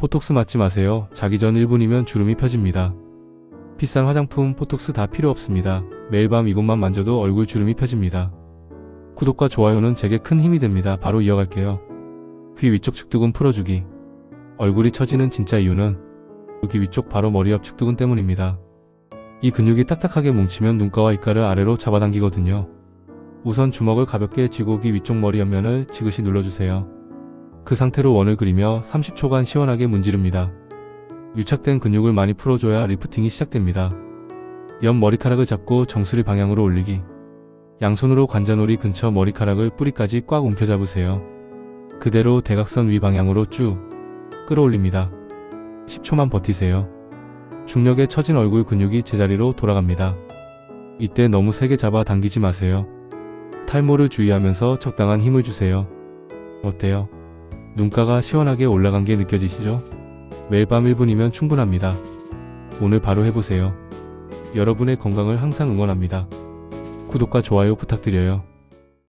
포톡스 맞지 마세요. 자기 전 1분이면 주름이 펴집니다. 비싼 화장품, 포톡스 다 필요 없습니다. 매일 밤 이곳만 만져도 얼굴 주름이 펴집니다. 구독과 좋아요는 제게 큰 힘이 됩니다. 바로 이어갈게요. 귀 위쪽 측두근 풀어주기. 얼굴이 처지는 진짜 이유는 귀 위쪽 바로 머리 옆 측두근 때문입니다. 이 근육이 딱딱하게 뭉치면 눈가와 입가를 아래로 잡아당기거든요. 우선 주먹을 가볍게 쥐고 귀 위쪽 머리 옆면을 지그시 눌러주세요. 그 상태로 원을 그리며 30초간 시원하게 문지릅니다. 유착된 근육을 많이 풀어줘야 리프팅이 시작됩니다. 옆 머리카락을 잡고 정수리 방향으로 올리기. 양손으로 관자놀이 근처 머리카락을 뿌리까지 꽉 움켜잡으세요. 그대로 대각선 위 방향으로 쭉 끌어올립니다. 10초만 버티세요. 중력에 처진 얼굴 근육이 제자리로 돌아갑니다. 이때 너무 세게 잡아 당기지 마세요. 탈모를 주의하면서 적당한 힘을 주세요. 어때요? 눈가가 시원하게 올라간 게 느껴지시죠? 매일 밤 1분이면 충분합니다. 오늘 바로 해보세요. 여러분의 건강을 항상 응원합니다. 구독과 좋아요 부탁드려요.